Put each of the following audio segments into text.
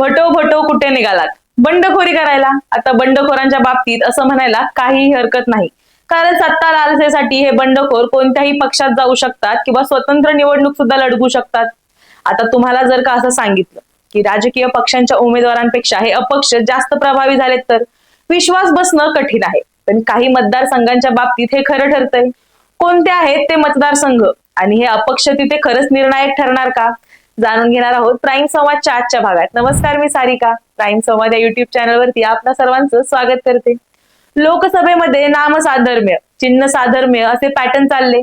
भटो भटो कुठे निघालात? बंडखोरी करायला? आता बंडखोरांच्या बाबतीत असं म्हणायला काहीही हरकत नाही. कारण सत्ता लालसेसाठी हे बंडखोर कोणत्याही पक्षात जाऊ शकतात किंवा स्वतंत्र निवडणूक सुद्धा लढवू शकतात. आता तुम्हाला जर का असं सांगितलं की राजकीय पक्षांच्या उमेदवारांपेक्षा हे अपक्ष जास्त प्रभावी झालेत तर विश्वास बसणं कठीण आहे. पण काही मतदारसंघांच्या बाबतीत हे खरं ठरतंय. कोणते आहेत ते मतदारसंघ? आणि हे अपक्ष तिथे खरंच निर्णायक ठरणार का? जाणून घेणार आहोत प्राईम संवादच्या आजच्या भागात. नमस्कार मी सारिका. प्राईम संवाद या युट्यूब चॅनलवरती आपल्या सर्वांचं स्वागत करते. लोकसभेमध्ये नाम साधर्म्य चिन्ह साधर्म्य असे पॅटर्न चालले.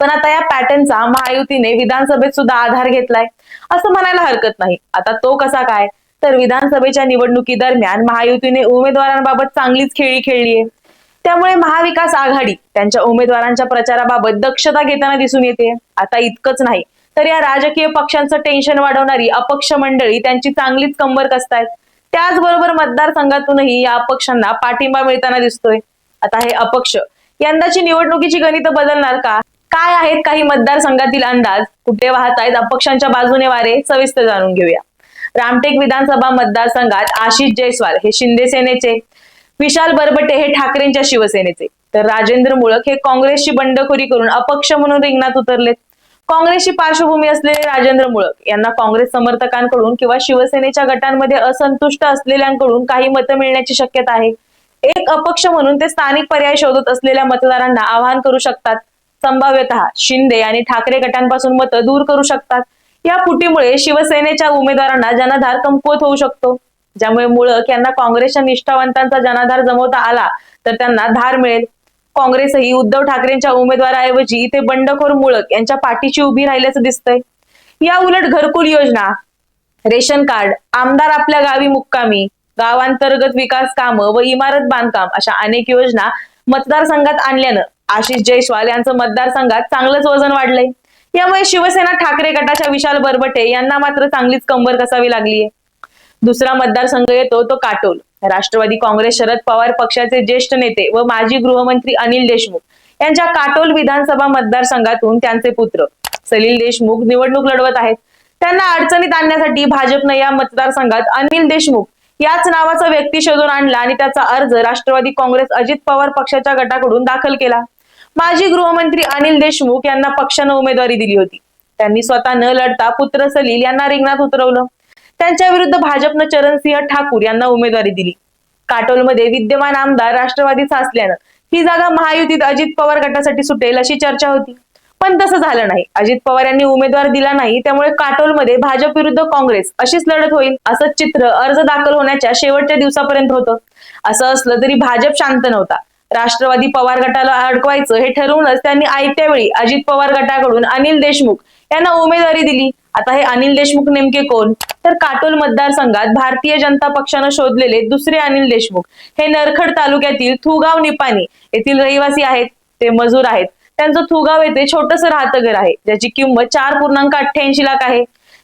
पण आता या पॅटर्नचा महायुतीने विधानसभेत सुद्धा आधार घेतलाय. असं म्हणायला हरकत नाही. आता तो कसा काय? तर विधानसभेच्या निवडणुकी दरम्यान महायुतीने उमेदवारांबाबत चांगलीच खेळी खेळली आहे. त्यामुळे महाविकास आघाडी त्यांच्या उमेदवारांच्या प्रचाराबाबत दक्षता घेताना दिसून येते. आता इतकंच नाही. तर या राजकीय पक्षांचं टेन्शन वाढवणारी अपक्ष मंडळी त्यांची चांगलीच कंबर कसतायत त्याचबरोबर मतदारसंघातूनही या अपक्षांना पाठिंबा मिळताना दिसतोय. आता हे अपक्ष यंदाची निवडणुकीची गणित बदलणार का? काय आहेत काही मतदारसंघातील अंदाज? कुठे वाहत आहेत अपक्षांच्या बाजूने वारे? सविस्तर जाणून घेऊया. रामटेक विधानसभा मतदारसंघात आशिष जयस्वाल हे शिंदे सेनेचे विशाल बरबटे हे ठाकरेंच्या शिवसेनेचे. तर राजेंद्र मुळक हे काँग्रेसची बंडखोरी करून अपक्ष म्हणून रिंगणात उतरलेत. काँग्रेसची पार्श्वभूमी असलेले राजेंद्र मुळक यांना काँग्रेस समर्थकांकडून किंवा शिवसेनेच्या गटांमध्ये असंतुष्ट असलेल्यांकडून काही मतं मिळण्याची शक्यता आहे. एक अपक्ष म्हणून ते स्थानिक पर्याय शोधत असलेल्या मतदारांना आवाहन करू शकतात. संभाव्यतः शिंदे आणि ठाकरे गटांपासून मतं दूर करू शकतात. या फुटीमुळे शिवसेनेच्या उमेदवारांना जनाधार कमकुवत होऊ शकतो. ज्यामुळे मुळक यांना काँग्रेसच्या निष्ठावंतांचा जनाधार जमवता आला तर त्यांना धार मिळेल. काँग्रेसही उद्धव ठाकरेंच्या उमेदवाराऐवजी इथे बंडखोर मुळक यांच्या पाठीशी उभी राहिल्याचं दिसतंय. या उलट घरकुल योजना रेशन कार्ड आमदार आपल्या गावी मुक्कामी गावांतर्गत विकास कामं व इमारत बांधकाम अशा अनेक योजना मतदारसंघात आणल्यानं आशिष जयस्वाल यांचं मतदारसंघात चांगलंच वजन वाढलंय. यामुळे शिवसेना ठाकरे गटाच्या विशाल बरबटे यांना मात्र चांगलीच कंबर कसावी लागलीय. दुसरा मतदारसंघ येतो तो काटोल. राष्ट्रवादी काँग्रेस शरद पवार पक्षाचे ज्येष्ठ नेते व माजी गृहमंत्री अनिल देशमुख यांच्या काटोल विधानसभा मतदारसंघातून त्यांचे पुत्र सलील देशमुख निवडणूक लढवत आहेत. त्यांना अडचणीत आणण्यासाठी भाजपनं या मतदारसंघात अनिल देशमुख याच नावाचा व्यक्ती शोधून आणला आणि त्याचा अर्ज राष्ट्रवादी काँग्रेस अजित पवार पक्षाच्या गटाकडून दाखल केला. माजी गृहमंत्री अनिल देशमुख यांना पक्षानं उमेदवारी दिली होती. त्यांनी स्वतः न लढता पुत्र सलील यांना रिंगणात उतरवलं. त्यांच्या विरुद्ध भाजपनं चरणसिंह ठाकूर यांना उमेदवारी दिली. काटोलमध्ये विद्यमान आमदार राष्ट्रवादीचा असल्यानं ही जागा महायुतीत अजित पवार गटासाठी सुटेल अशी चर्चा होती. पण तसं झालं नाही. अजित पवार यांनी उमेदवार दिला नाही त्यामुळे काटोलमध्ये भाजप विरुद्ध काँग्रेस अशीच लढत होईल असं चित्र अर्ज दाखल होण्याच्या शेवटच्या दिवसापर्यंत होतं. असं असलं तरी भाजप शांत नव्हता. राष्ट्रवादी पवार गटाला अडकवायचं हे ठरवूनच त्यांनी आयत्यावेळी अजित पवार गटाकडून अनिल देशमुख यांना उमेदवारी दिली. आता हे अनिल देशमुख नेमके कोण? तर काटोल मतदारसंघात भारतीय जनता पक्षानं शोधलेले दुसरे अनिल देशमुख. हे नरखड तालुक्यातील थुगाव निपाणी येथील रहिवासी आहेत ते मजूर आहेत. त्यांचं थुगाव येथे छोटस राहतं घर आहे ज्याची किंमत चार पूर्णांक अठ्ठ्याऐंशी लाख आहे.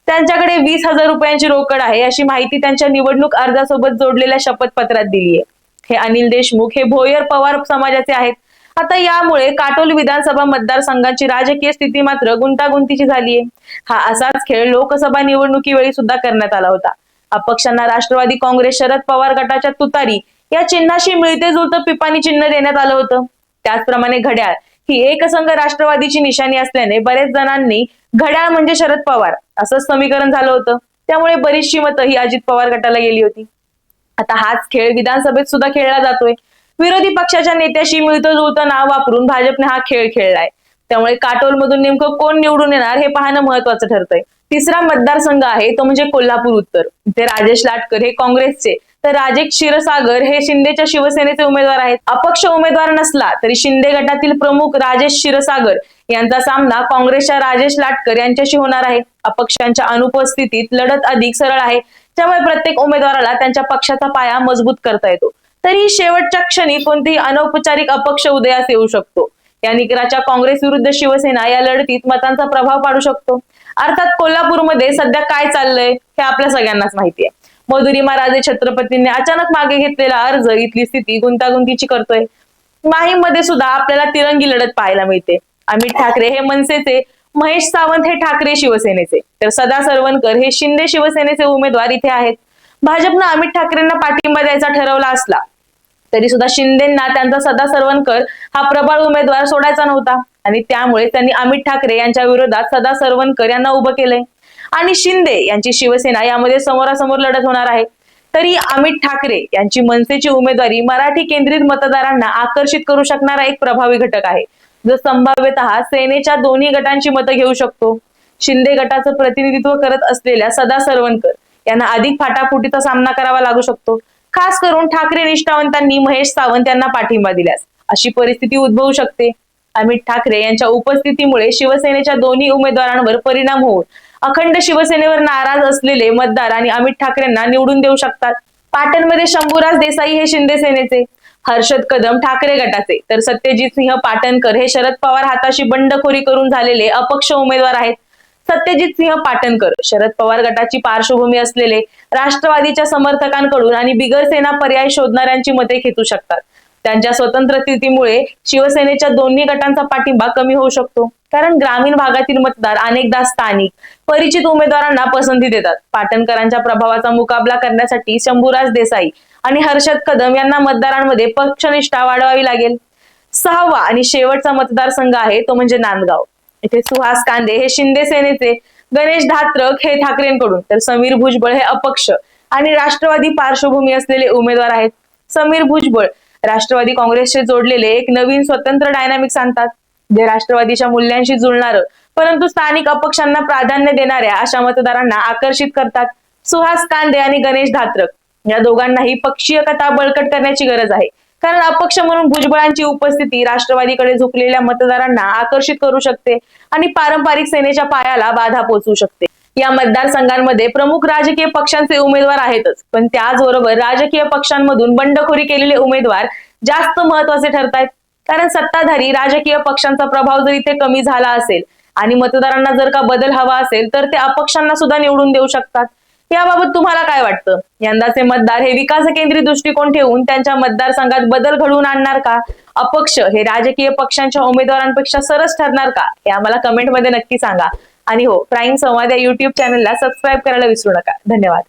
त्यांच्याकडे वीस हजार रुपयांची रोकड आहे अशी माहिती त्यांच्या निवडणूक अर्जासोबत जोडलेल्या शपथपत्रात दिली आहे हे अनिल देशमुख हे भोयर पवार समाजाचे आहेत. आता यामुळे काटोल विधानसभा मतदारसंघाची राजकीय स्थिती मात्र गुंतागुंतीची झालीय. हा असाच खेळ लोकसभा निवडणुकीवेळी सुद्धा करण्यात आला होता. अपक्षांना राष्ट्रवादी काँग्रेस शरद पवार गटाच्या तुतारी या चिन्हाशी मिळते जुळतं पिपाणी चिन्ह देण्यात आलं होतं. त्याचप्रमाणे घड्याळ ही एकसंघ राष्ट्रवादीची निशाणी असल्याने बरेच जणांनी घड्याळ म्हणजे शरद पवार असं समीकरण झालं होतं. त्यामुळे बरीचशी मतं ही अजित पवार गटाला गेली होती. आता हाच खेळ विधानसभेत सुद्धा खेळला जातोय. विरोधी पक्षाच्या नेत्याशी मिळतं जुळतं नाव वापरून भाजपने हा खेळ खेळलाय. त्यामुळे काटोल मधून नेमकं कोण निवडून येणार हे पाहणं महत्वाचं ठरतंय. तिसरा मतदारसंघ आहे तो म्हणजे कोल्हापूर उत्तर. इथे राजेश लाटकर हे काँग्रेसचे. तर राजेश क्षीरसागर हे शिंदेच्या शिवसेनेचे उमेदवार आहेत. अपक्ष उमेदवार नसला तरी शिंदे गटातील प्रमुख राजेश क्षीरसागर यांचा सामना काँग्रेसच्या राजेश लाटकर यांच्याशी होणार आहे. अपक्षांच्या अनुपस्थितीत लढत अधिक सरळ आहे. त्यामुळे प्रत्येक उमेदवाराला त्यांच्या पक्षाचा पाया मजबूत करता येतो. तरी शेवटच्या क्षणी कोणतेही अनौपचारिक अपक्ष उदयास येऊ शकतो. या निकराच्या काँग्रेस विरुद्ध शिवसेना या लढतीत मतांचा प्रभाव पाडू शकतो. अर्थात कोल्हापूरमध्ये सध्या काय चाललंय हे आपल्या सगळ्यांनाच माहिती आहे मधुरिमा राजे छत्रपतींनी अचानक मागे घेतलेला अर्ज इथली स्थिती गुंतागुंतीची करतोय. माहीमध्ये सुद्धा आपल्याला तिरंगी लढत पाहायला मिळते. अमित ठाकरे हे मनसेचे महेश सावंत हे ठाकरे शिवसेनेचे. तर सदा सरवणकर हे शिंदे शिवसेनेचे उमेदवार इथे आहेत. भाजपनं अमित ठाकरेंना पाठिंबा द्यायचा ठरवला असला तरी सुद्धा शिंदेना त्यांचा सदा सरवणकर हा प्रबळ उमेदवार सोडायचा नव्हता. आणि त्यामुळे त्यांनी अमित ठाकरे यांच्या विरोधात सदा सरवणकर यांना उभं केलंय. आणि शिंदे यांची शिवसेना यामध्ये समोरासमोर लढत होणार आहे. तरी अमित ठाकरे यांची मनसेची उमेदवारी मराठी केंद्रित मतदारांना आकर्षित करू शकणारा एक प्रभावी घटक आहे. जो संभाव्यत सेनेच्या दोन्ही गटांची मतं घेऊ शकतो. शिंदे गटाचं प्रतिनिधित्व करत असलेल्या सदा सरवणकर यांना अधिक फाटाफुटीचा सामना करावा लागू शकतो. खास करून ठाकरे निष्ठावंतांनी महेश सावंत यांना पाठिंबा दिल्यास अशी परिस्थिती उद्भवू शकते. अमित ठाकरे यांच्या उपस्थितीमुळे शिवसेनेच्या दोन्ही उमेदवारांवर परिणाम होऊन अखंड शिवसेनेवर नाराज असलेले मतदार आणि अमित ठाकरेंना निवडून देऊ शकतात. पाटणमध्ये शंभूराज देसाई हे शिंदे सेनेचे हर्षद कदम ठाकरे गटाचे. तर सत्यजित सिंह पाटणकर हे शरद पवार हाताशी बंडखोरी करून झालेले अपक्ष उमेदवार आहेत. सत्यजित सिंह पाटणकर शरद पवार गटाची पार्श्वभूमी असलेले राष्ट्रवादीच्या समर्थकांकडून आणि बिगर सेना पर्याय शोधणाऱ्यांची मते खेचू शकतात. त्यांच्या स्वतंत्र स्थितीमुळे शिवसेनेच्या दोन्ही गटांचा पाठिंबा कमी होऊ शकतो. कारण ग्रामीण भागातील मतदार अनेकदा स्थानिक परिचित उमेदवारांना पसंती देतात. पाटणकरांच्या प्रभावाचा मुकाबला करण्यासाठी शंभूराज देसाई आणि हर्षद कदम यांना मतदारांमध्ये पक्षनिष्ठा वाढवावी लागेल. सहावा आणि शेवटचा मतदारसंघ आहे तो म्हणजे नांदगाव. इथे सुहास कांदे हे शिंदे सेनेचे गणेश धात्रक हे ठाकरेंकडून. तर समीर भुजबळ हे अपक्ष आणि राष्ट्रवादी पार्श्वभूमी असलेले उमेदवार आहेत. समीर भुजबळ राष्ट्रवादी काँग्रेसचे जोडलेले एक नवीन स्वतंत्र डायनामिक्स आणतात. जे राष्ट्रवादीच्या मूल्यांशी जुळणार परंतु स्थानिक अपक्षांना प्राधान्य देणाऱ्या अशा मतदारांना आकर्षित करतात. सुहास कांदे आणि गणेश धात्रक या दोघांनाही पक्षीय कथा बळकट करण्याची गरज आहे. कारण अपक्ष म्हणून भुजबळांची उपस्थिती राष्ट्रवादीकडे झुकलेल्या मतदारांना आकर्षित करू शकते आणि पारंपरिक सेनेच्या पायाला बाधा पोहोचू शकते. या मतदारसंघांमध्ये प्रमुख राजकीय पक्षांचे उमेदवार आहेतच. पण त्याचबरोबर राजकीय पक्षांमधून बंडखोरी केलेले उमेदवार जास्त महत्त्वाचे ठरतायत. कारण सत्ताधारी राजकीय पक्षांचा प्रभाव जर इथे कमी झाला असेल आणि मतदारांना जर का बदल हवा असेल तर ते अपक्षांना सुद्धा निवडून देऊ शकतात. याबाबत तुम्हाला काय वाटतं? यंदाचे मतदार हे विकास केंद्रित दृष्टिकोन ठेवून त्यांच्या मतदारसंघात बदल घडवून आणणार का? अपक्ष हे राजकीय पक्षांच्या उमेदवारांपेक्षा सरस ठरणार का? हे आम्हाला कमेंटमध्ये नक्की सांगा. आणि हो प्राईम संवाद या युट्यूब चॅनलला सबस्क्राईब करायला विसरू नका. धन्यवाद.